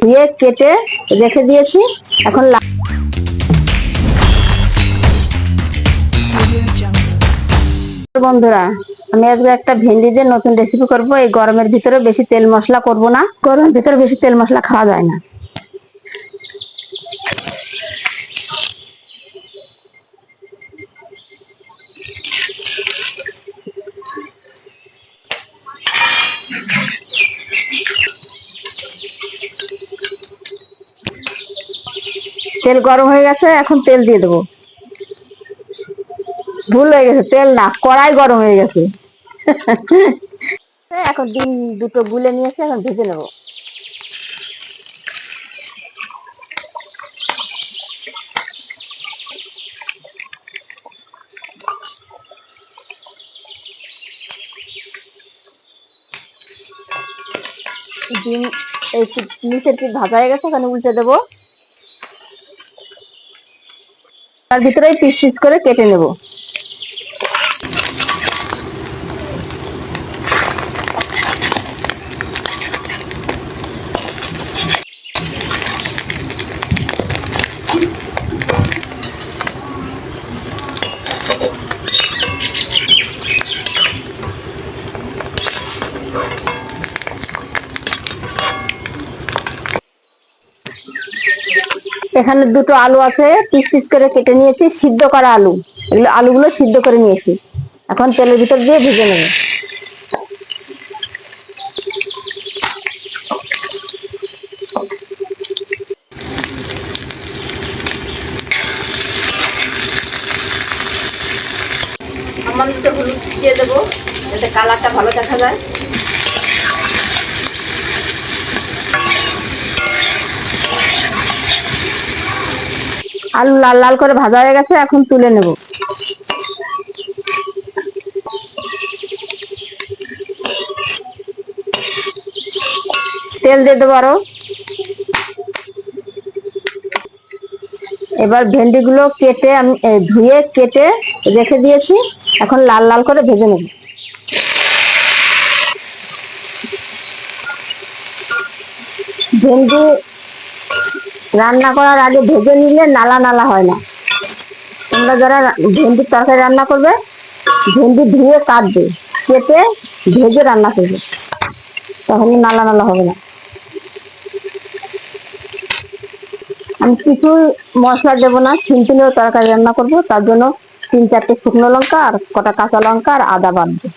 ধুয়ে কেটে রেখে দিয়েছি। এখন বন্ধুরা, আমি আজকে একটা ভেন্ডি দিয়ে নতুন রেসিপি করব। এই গরমের ভিতরে বেশি তেল মশলা করব না। গরমের ভিতরে বেশি তেল মশলা খাওয়া যায় না। তেল গরম হয়ে গেছে, এখন তেল দিয়ে দেবো। ভুল হয়ে গেছে, তেল না, কড়াই গরম হয়ে গেছে। এখন ডিম দুটো গুলে নিয়েছে, এখন ভেজে নেব। ডিম, এই নিচের পিঠ ভাজা হয়ে গেছে, ওখানে উল্টে দেবো। তার ভিতরে পিস পিস করে কেটে নেব। এখানে দুটো আলু আছে পিস পিস করে কেটে নিয়েছি, সিদ্ধ করা আলু। এগুলো আলুগুলো সিদ্ধ করে নিয়েছি। এখন তেলের ভিতর দিয়ে ভেজে নেব। সামান্য হলুদ দিয়ে দেবো, যাতে কালারটা ভালো দেখা যায়। আলু লাল লাল করে ভাজা হয়ে গেছে, এখন তুলে নেব। তেল দিয়ে দেবো আরও। এবার ভেন্ডি গুলো কেটে আমি ধুয়ে কেটে রেখে দিয়েছি, এখন লাল লাল করে ভেজে নেব। ভেন্ডি রান্না করার আগে ভেজে নিলে নালা নালা হয় না। তোমরা যারা ভেন্ডির তরকারি রান্না করবে, ভেন্ডি ধুয়ে কাটবে, কেটে ভেজে রান্না করবে। তাহলে নালা নালা হবে না। আমি কিছু মশলা দেবো না সিম্পল তরকারি রান্না করব, তার জন্য তিন চারটে শুকনো লঙ্কা আর কটা কাঁচা লঙ্কা আর আদা বাঁধবো।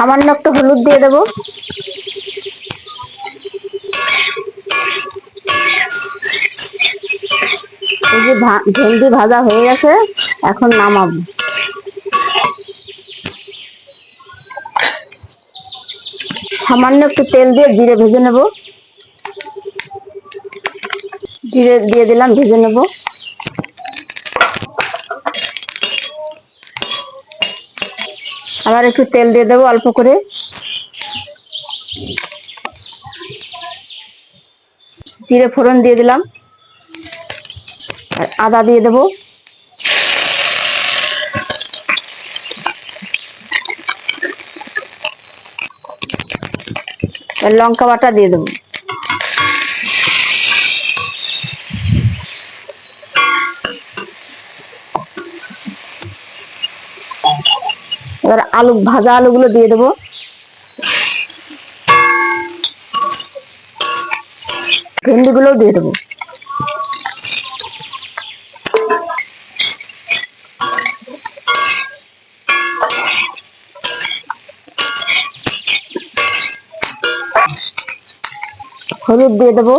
সামান্য একটু হলুদ দিয়ে দেবো। এই ভেন্ডি ভাজা হয়ে গেছে, এখন নামাবো। সামান্য একটু তেল দিয়ে জিরে ভেজে নেব। জিরে দিয়ে দিলাম, ভেজে নেব। আবার একটু তেল দিয়ে দেবো অল্প করে। জিরে ফোড়ন দিয়ে দিলাম। আর আদা দিয়ে দেবো। লঙ্কা বাটা দিয়ে দেবো। এবার আলু ভাজা আলুগুলো দিয়ে দেবো। ভেন্ডিগুলোও দিয়ে দেবো। হলুদ দিয়ে দেবো।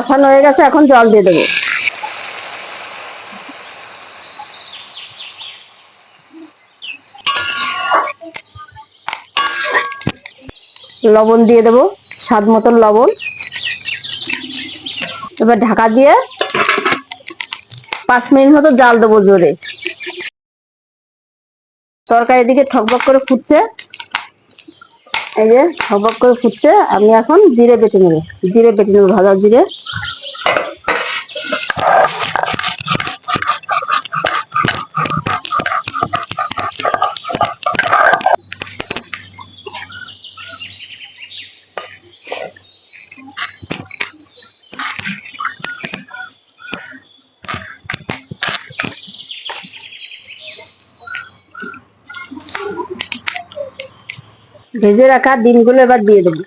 কষানো হয়ে গেছে, এখন জল দিয়ে দেবো। লবণ দিয়ে দেবো, স্বাদ মতন লবণ। এবার ঢাকা দিয়ে পাঁচ মিনিট মতো জাল দেবো জোরে। তরকারি দিকে ঠকবক করে ফুটছে। এই যে, হবক করে ফুটছে। আমি এখন জিরে বেটে নেব। জিরে বেটে নেব, ভাজা জিরে। ভেজে রাখা ডিমগুলো এবার দিয়ে দেবো।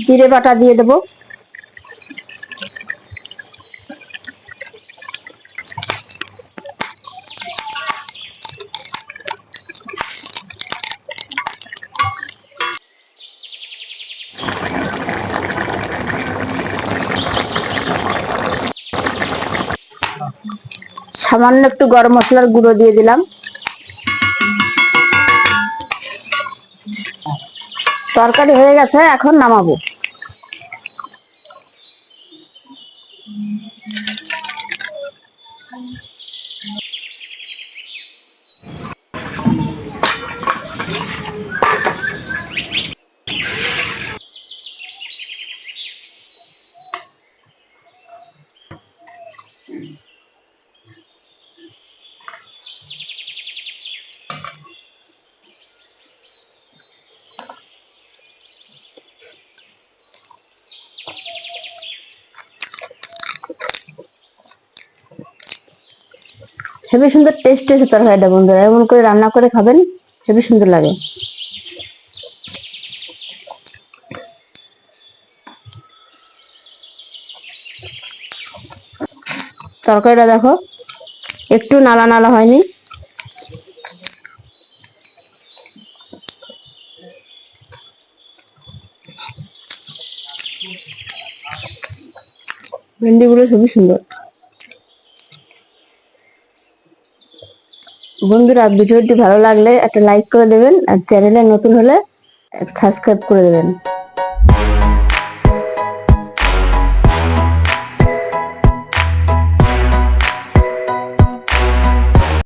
জিরে বাটা দিয়ে দেবো। সামান্য একটু গরম মশলার গুঁড়ো দিয়ে দিলাম। তরকারি হয়ে গেছে এখন নামাবো। হেবি সুন্দর টেস্ট এসে তরকারিটা, বন্ধুরা। এমন করে রান্না করে খাবেন হেবি সুন্দর লাগে। তরকারিটা দেখো, একটু নালা নালা হয়নি। ভেন্ডিগুলো খুবই সুন্দর। বন্ধুরা, ভিডিওটি ভালো লাগলে একটা লাইক করে দেবেন আর চ্যানেলে নতুন হলে সাবস্ক্রাইব করে দেবেন।